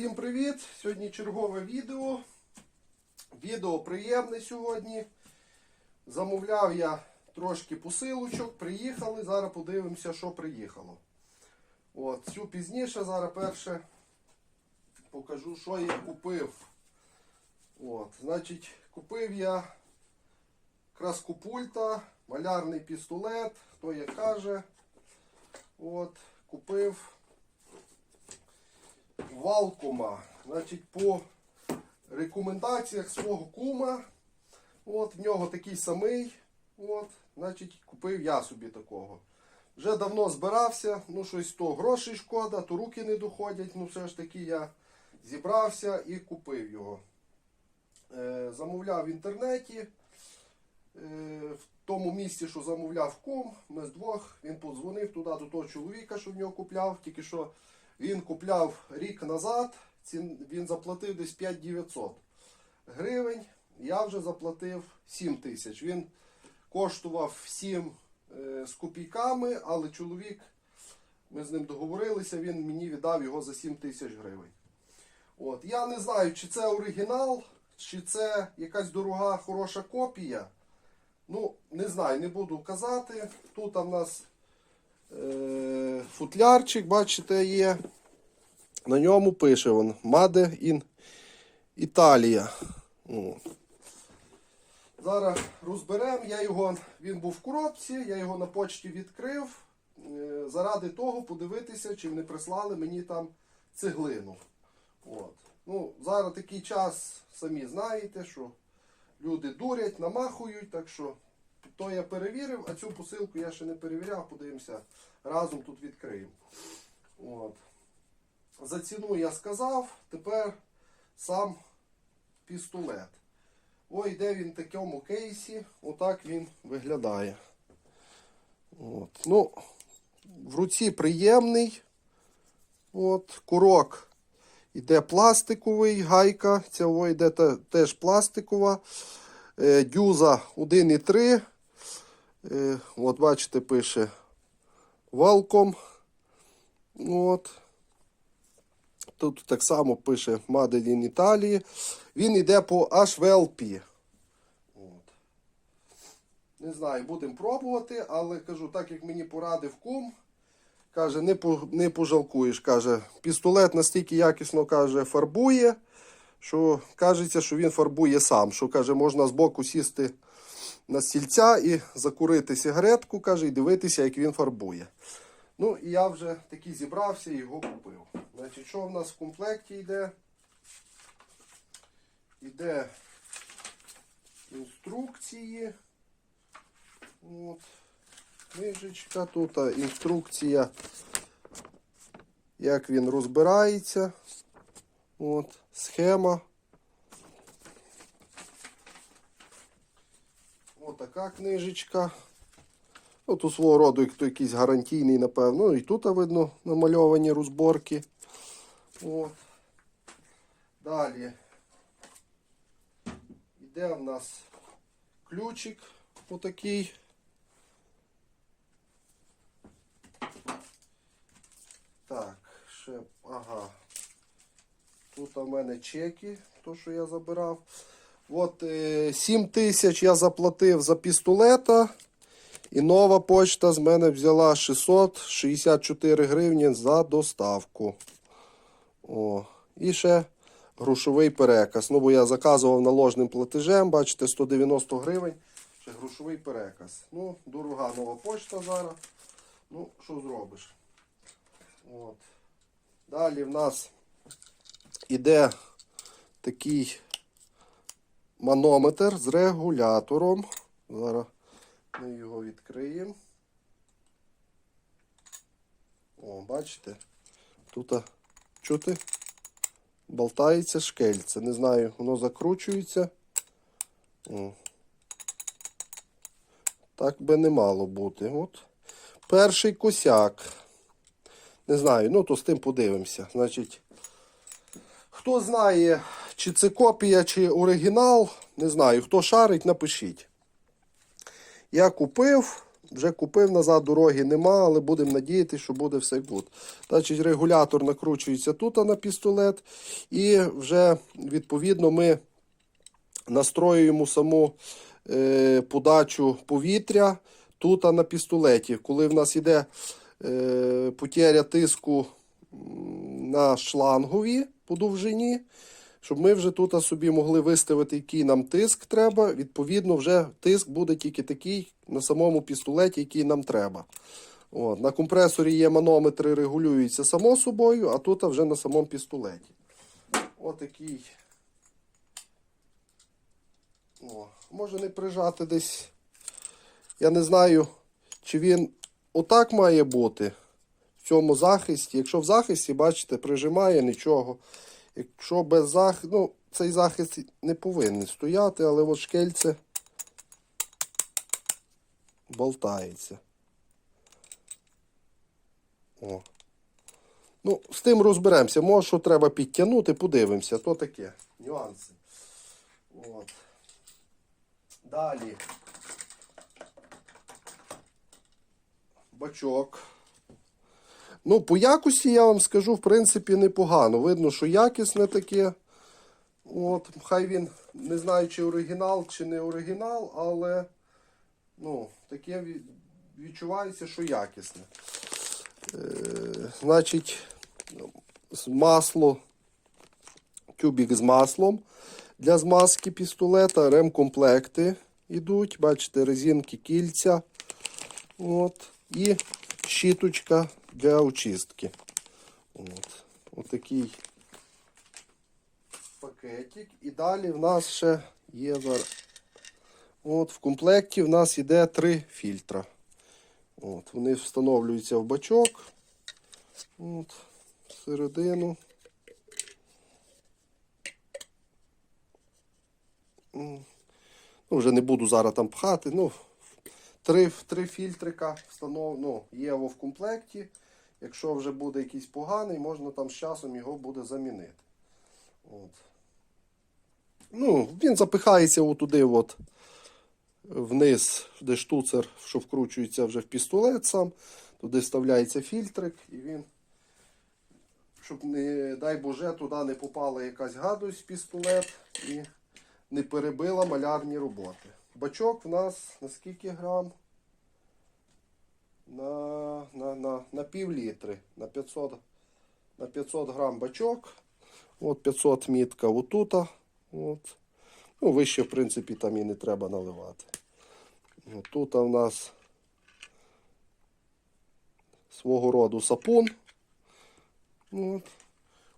Всім привіт! Сьогодні чергове відео. Відео приємне сьогодні. Замовляв я трошки посилочок, приїхали. Зараз подивимося, що приїхало. От, цю пізніше, зараз перше покажу, що я купив. От, значить, купив я краску пульта, малярний пістолет, хто як каже. От, купив Валкома. Значить, по рекомендаціях свого кума. От, в нього такий самий. От, значить, купив я собі такого. Вже давно збирався, ну щось то грошей шкода, то руки не доходять. Ну все ж таки я зібрався і купив його. Е, замовляв в інтернеті. Е, в тому місці, що замовляв кум, ми з двох, він подзвонив туди до того чоловіка, що в нього купляв. Тільки що він купляв рік назад, він заплатив десь 5900 гривень. Я вже заплатив 7 тисяч. Він коштував 7 е, з копійками, але чоловік, ми з ним договорилися, він мені віддав його за 7 тисяч гривень. От. Я не знаю, чи це оригінал, чи це якась дорога, хороша копія. Ну, не знаю, не буду казати. Тут в нас футлярчик, бачите, є. На ньому пише він Made in. О. Зараз розберемо. Я його, він був в коробці, я його на почті відкрив. е, Заради того подивитися, чи не прислали мені там цеглину. От. Ну, зараз такий час, самі знаєте, що люди дурять, намахують, так що то я перевірив, а цю посилку я ще не перевіряв, подивимося, разом тут відкриємо. От. За ціну я сказав, тепер сам пістолет. Ой, де він в такому кейсі, отак він виглядає. От. Ну, в руці приємний. От, курок іде пластиковий, гайка, ця йде теж пластикова. Е, Дюза 1,3. Е, От, бачите, пише Welcome. От. Тут так само пише Made Italy. Він йде по HVLP. От. Не знаю, будемо пробувати, але кажу, так як мені порадив кум, каже, не, по- не пожалкуєш. Каже, пістолет настільки якісно каже, фарбує, що кажеться, що він фарбує сам. Що каже, можна збоку сісти на стільця і закурити сигаретку, каже, і дивитися, як він фарбує. Ну, і я вже таки зібрався і його купив. Значить, що в нас в комплекті йде? Йде інструкції. От. Книжечка тут, інструкція, як він розбирається. От, схема. Отака книжечка. Ну, тут свого роду якийсь гарантійний, напевно. Ну, і тут видно намальовані розборки. От. Далі. Йде в нас ключик отакий. Так, ще, ага. Тут у мене чеки, то, що я забирав. От е, 7 тисяч я заплатив за пістолета. І нова почта з мене взяла 664 гривні за доставку. О, і ще грошовий переказ. Ну, бо я заказував наложним платежем, бачите, 190 гривень. Ще грошовий переказ. Ну, дорога нова почта зараз. Ну, що зробиш? От. Далі в нас іде такий манометр з регулятором. Зараз ми його відкриємо. О, бачите? Тут чути? Болтається шкельце. Не знаю, воно закручується. О. Так би не мало бути. От. Перший косяк. Не знаю, ну то з тим подивимося. Значить, хто знає, чи це копія, чи оригінал, не знаю. Хто шарить, напишіть. Я купив, вже купив назад, дороги нема, але будемо надіятися, що буде все гуд. Значить, регулятор накручується тут на пістолет, і вже відповідно ми настроюємо саму е, подачу повітря тут на пістолеті. Коли в нас йде е, потеря тиску на шлангові по довжині, щоб ми вже тут собі могли виставити, який нам тиск треба. Відповідно, вже тиск буде тільки такий на самому пістолеті, який нам треба. От. На компресорі є манометри, регулюються само собою, а тут вже на самому пістолеті. Отакий. О, може не прижати десь. Я не знаю, чи він отак має бути в цьому захисті. Якщо в захисті, бачите, прижимає нічого. Якщо без захисту, ну, цей захист не повинен стояти, але от шкельце болтається. О. Ну, з тим розберемося. Може, що треба підтягнути, подивимося. То таке. Нюанси. От. Далі. Бачок. Ну, по якості я вам скажу, в принципі, непогано. Видно, що якісне таке. От, хай він, не знаю, чи оригінал, чи не оригінал, але ну, таке відчувається, що якісне. Е, значить, масло, тюбік з маслом для змазки пістолета, ремкомплекти йдуть. Бачите, резинки, кільця. От, і щіточка для очистки. От, отакий пакетик. І далі в нас ще є. От, в комплекті в нас йде три фільтра. От, вони встановлюються в бачок. От, всередину. Ну, вже не буду зараз там пхати. Ну, три, три фільтрика встанов... ну, є в комплекті. Якщо вже буде якийсь поганий, можна там з часом його буде замінити. От. Ну, він запихається отуди, от, вниз, де штуцер, що вкручується вже в пістолет сам. Туди вставляється фільтрик і він, щоб не, дай Боже, туди не попала якась гадость в пістолет і не перебила малярні роботи. Бачок в нас на скільки грам? На, на, на, на пів літри. На 500, на 500 грам бачок. От 500 мітка отута. От. Ну, вище, в принципі, там і не треба наливати. Тут у нас свого роду сапун. От.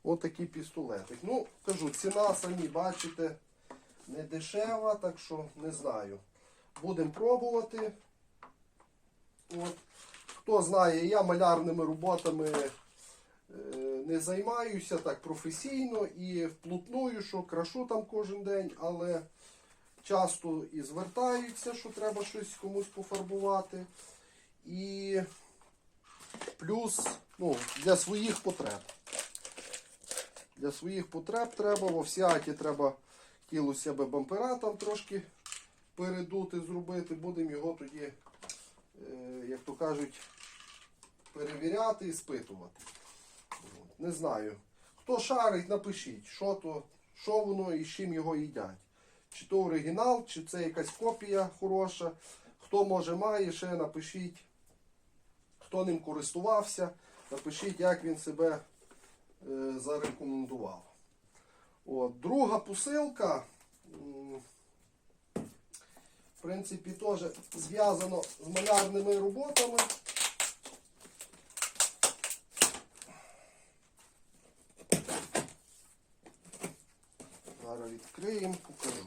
От такий пістолетик. Ну, кажу, ціна самі бачите не дешева, так що не знаю. Будемо пробувати. От. Хто знає, я малярними роботами е, не займаюся так професійно і вплотную, що крашу там кожен день, але часто і звертаються, що треба щось комусь пофарбувати. І плюс ну, для своїх потреб. Для своїх потреб треба, в овсіаті треба тіло себе бампера там трошки передути, зробити. Будемо його тоді, як то кажуть, перевіряти і спитувати. Не знаю. Хто шарить, напишіть, що то, що воно і з чим його їдять. Чи то оригінал, чи це якась копія хороша. Хто може має, ще напишіть, хто ним користувався, напишіть, як він себе е, зарекомендував. От, друга посилка, в принципі, теж зв'язано з малярними роботами. Зараз відкриємо, покажу.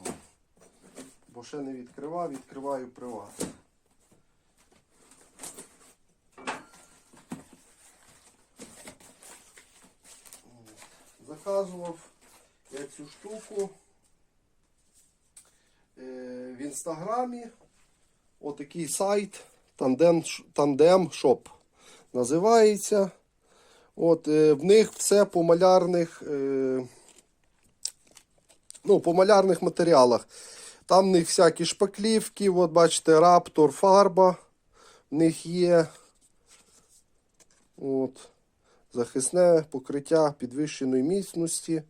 Бо ще не відкривав, відкриваю при вас. Заказував я цю штуку е, в інстаграмі. Отакий сайт Tandem, Shop називається. От, е, в них все по малярних, е, ну, по малярних матеріалах. Там в них всякі шпаклівки, от бачите, раптор, фарба. в них є от, захисне покриття підвищеної міцності.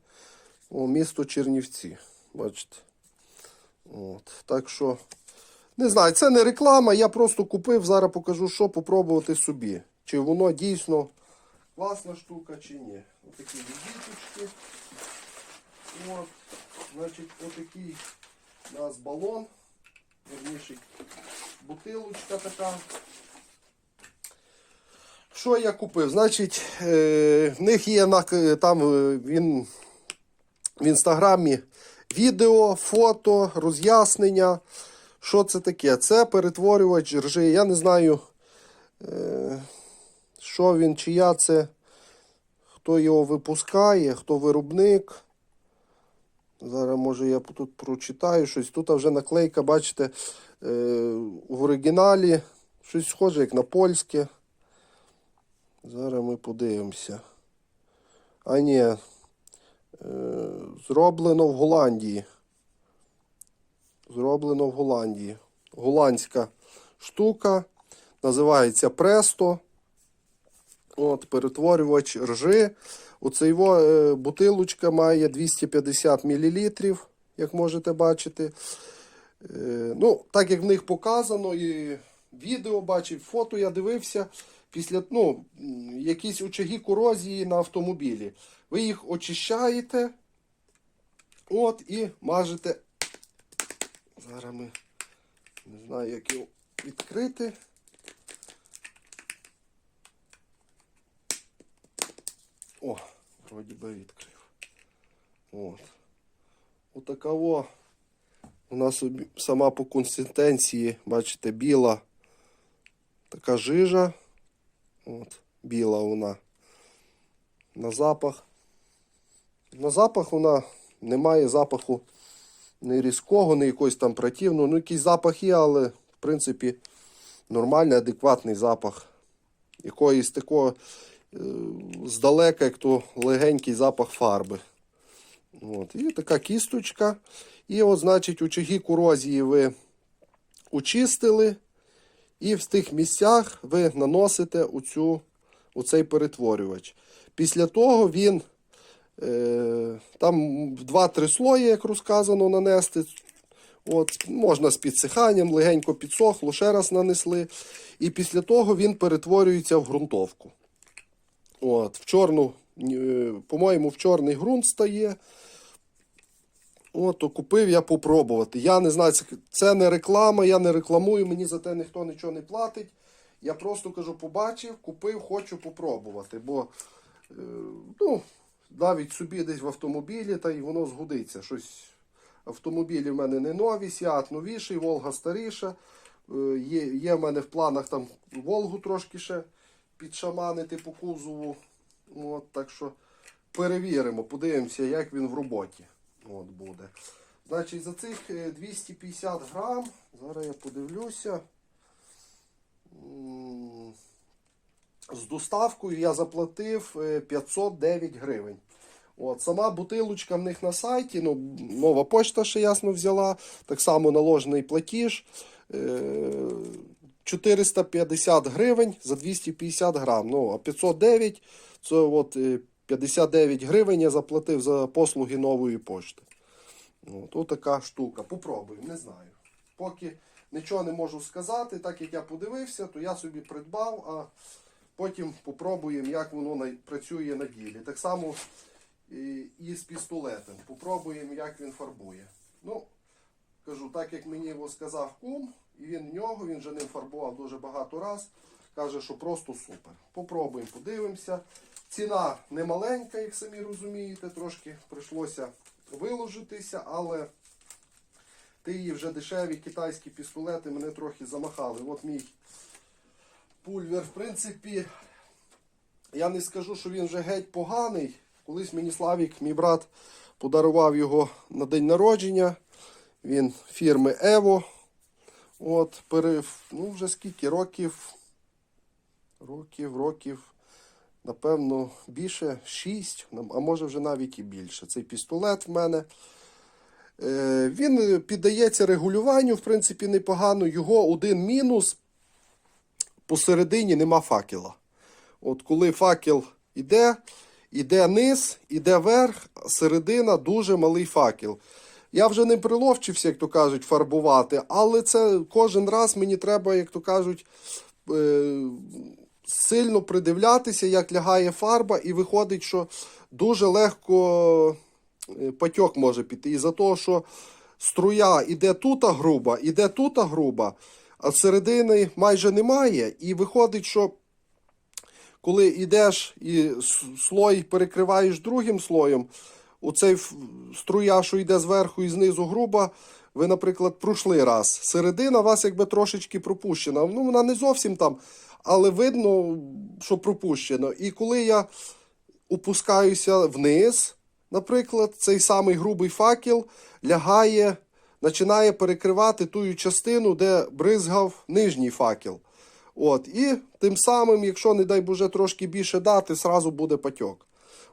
О, місто Чернівці. Бачите. От, так що, не знаю, це не реклама, я просто купив, зараз покажу, що попробувати собі. Чи воно дійсно класна штука, чи ні. Отакі візиточки. От, значить, отакий у нас балон. Верніше, бутилочка така. Що я купив? Значить, е, в них є там е, він в інстаграмі відео, фото, роз'яснення. Що це таке? Це перетворювач ржи. Я не знаю, е, що він, чия це, хто його випускає, хто виробник. Зараз, може, я тут прочитаю щось. Тут вже наклейка, бачите, е, в оригіналі щось схоже, як на польське. Зараз ми подивимося. А ні, зроблено в Голландії. Зроблено в Голландії. Голландська штука. Називається Престо. От, перетворювач ржи. Оце його е, бутилочка має 250 мл, як можете бачити. Е, ну, так як в них показано, і відео бачив, фото я дивився. Після ну, якісь очаги корозії на автомобілі. Ви їх очищаєте. От і мажете. Зараз ми не знаю, як його відкрити. О, вроді би відкрив. От. Отакаво. У нас сама по консистенції, бачите, біла така жижа. От, біла вона. На запах. На запах вона не має запаху не різкого, не якогось там противного. Ну, якийсь запах є, але в принципі нормальний, адекватний запах. Якоїсь такого е, здалека, як то легенький запах фарби. От. І така кісточка. І от, значить, очаги корозії ви очистили. І в тих місцях ви наносите оцю, оцей перетворювач. Після того він там в 2-3 слої, як розказано, нанести. От, можна з підсиханням, легенько підсохло, ще раз нанесли. І після того він перетворюється в ґрунтовку. От, в чорну, е, по-моєму, в чорний ґрунт стає. От, то купив я попробувати. Я не знаю, це, це не реклама, я не рекламую, мені за те ніхто нічого не платить. Я просто кажу, побачив, купив, хочу попробувати. Бо е, ну, навіть собі десь в автомобілі, та й воно згодиться. Щось автомобілі в мене не нові, Сіат новіший, Волга старіша. Е, Є, є в мене в планах там Волгу трошки ще підшаманити по кузову. От, так що перевіримо, подивимося, як він в роботі от буде. Значить, за цих е, 250 грам, зараз я подивлюся. З доставкою я заплатив е, 509 гривень. От, сама бутилочка в них на сайті, ну, нова почта ще ясно взяла, так само наложений платіж. Е, 450 гривень за 250 грам. Ну, а 509 це от е, 59 гривень я заплатив за послуги нової пошти. От, от така штука. Попробуємо, не знаю. Поки нічого не можу сказати, так як я подивився, то я собі придбав, а потім попробуємо, як воно працює на ділі. Так само і, і пістолетом. Попробуємо, як він фарбує. Ну, кажу, так як мені його сказав кум, і він в нього, він вже ним фарбував дуже багато раз. Каже, що просто супер. Попробуємо, подивимося. Ціна не маленька, як самі розумієте, трошки прийшлося виложитися, але ті вже дешеві китайські пістолети мене трохи замахали. От мій пульвер, в принципі, я не скажу, що він вже геть поганий. Колись мені Славік, мій брат, подарував його на день народження. Він фірми Ево. От, пере, ну, вже скільки років, років, років, напевно, більше 6, а може вже навіть і більше. Цей пістолет в мене. Е, він піддається регулюванню, в принципі, непогано. Його один мінус. посередині нема факела. От коли факел іде, іде низ, іде верх, середина дуже малий факел. Я вже не приловчився, як то кажуть, фарбувати, але це кожен раз мені треба, як то кажуть, е, сильно придивлятися, як лягає фарба, і виходить, що дуже легко е, патьок може піти. І за того, що струя іде тута груба, іде тута груба, а середини майже немає. І виходить, що коли йдеш і слой перекриваєш другим слоєм, оцей струя, що йде зверху і знизу груба, ви, наприклад, пройшли раз. Середина вас якби трошечки пропущена. Ну, вона не зовсім там, але видно, що пропущено. І коли я опускаюся вниз, наприклад, цей самий грубий факел лягає, починає перекривати ту частину, де бризгав нижній факел. От, і тим самим, якщо, не дай Боже, трошки більше дати, сразу буде патьок.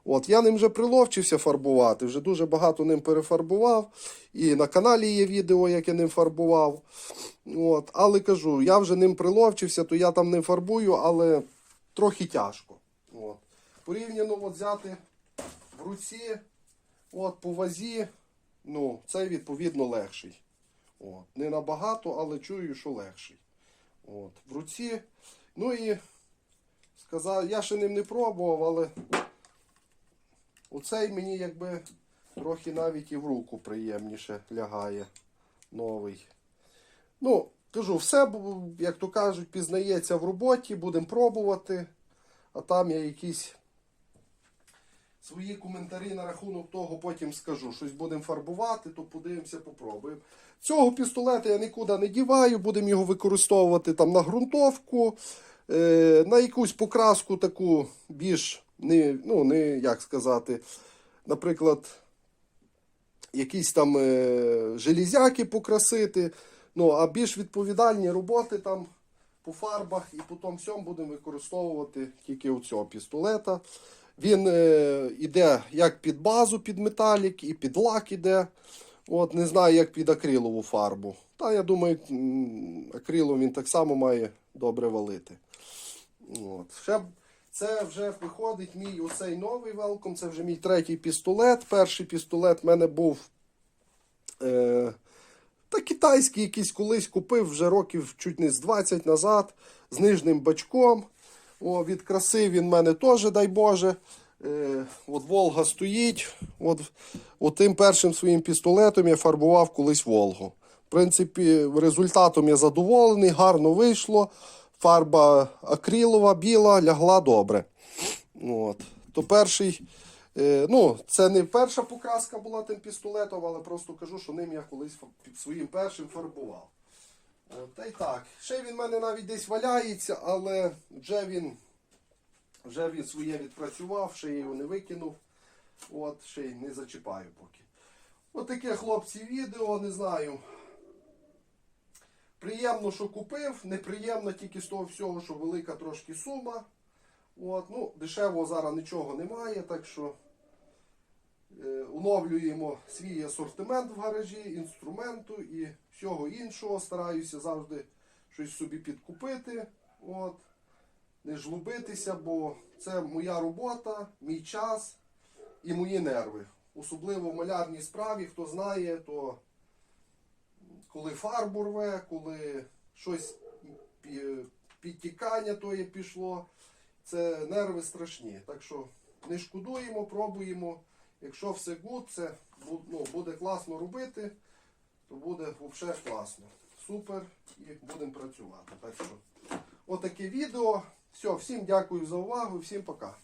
От, я ним вже приловчився фарбувати, вже дуже багато ним перефарбував. І на каналі є відео, як я ним фарбував. От, але кажу, я вже ним приловчився, то я там не фарбую, але трохи тяжко. От. Порівняно от взяти в руці, от, по вазі, ну, цей відповідно легший. От. Не набагато, але чую, що легший. От, в руці. Ну і сказав, я ще ним не пробував, але оцей мені якби трохи навіть і в руку приємніше лягає новий. Ну, кажу, все, як то кажуть, пізнається в роботі, будемо пробувати. А там я якісь свої коментарі на рахунок того потім скажу. Щось будемо фарбувати, то подивимося, попробуємо. Цього пістолета я нікуди не діваю, будемо його використовувати там на ґрунтовку, е, на якусь покраску таку більш, не, ну, не як сказати, наприклад, якісь там е, железяки покрасити. Ну, а більш відповідальні роботи там по фарбах і по тому всьому будемо використовувати тільки у цього пістолета. Він е, іде як під базу, під металік, і під лак іде. От, не знаю, як під акрилову фарбу. Та я думаю, акрилом він так само має добре валити. От. Ще це вже виходить мій оцей новий велком. Це вже мій третій пістолет. Перший пістолет в мене був. Е, та китайський якийсь колись купив вже років чуть не з 20 назад з нижнім бачком. О, від краси він в мене теж, дай Боже. Е, от Волга стоїть. От, от тим першим своїм пістолетом я фарбував колись Волгу. В принципі, результатом я задоволений, гарно вийшло. Фарба акрилова, біла, лягла добре. От. То перший, е, ну, це не перша покраска була тим пістолетом, але просто кажу, що ним я колись своїм першим фарбував. От, та й так. Ще він в мене навіть десь валяється, але вже він, вже він своє відпрацював, ще його не викинув. От, ще й не зачіпаю поки. От хлопці, відео, не знаю. Приємно, що купив, неприємно тільки з того всього, що велика трошки сума. От, ну, дешевого зараз нічого немає, так що е, оновлюємо свій асортимент в гаражі, інструменту і всього іншого. Стараюся завжди щось собі підкупити. От, не жлобитися, бо це моя робота, мій час і мої нерви. Особливо в малярній справі, хто знає, то коли фарбу рве, коли щось підтікання тоє пішло, це нерви страшні. Так що не шкодуємо, пробуємо. Якщо все гуд, це ну, буде класно робити, то буде взагалі класно. Супер і будемо працювати. Так що, отаке відео. Все, всім дякую за увагу, всім пока.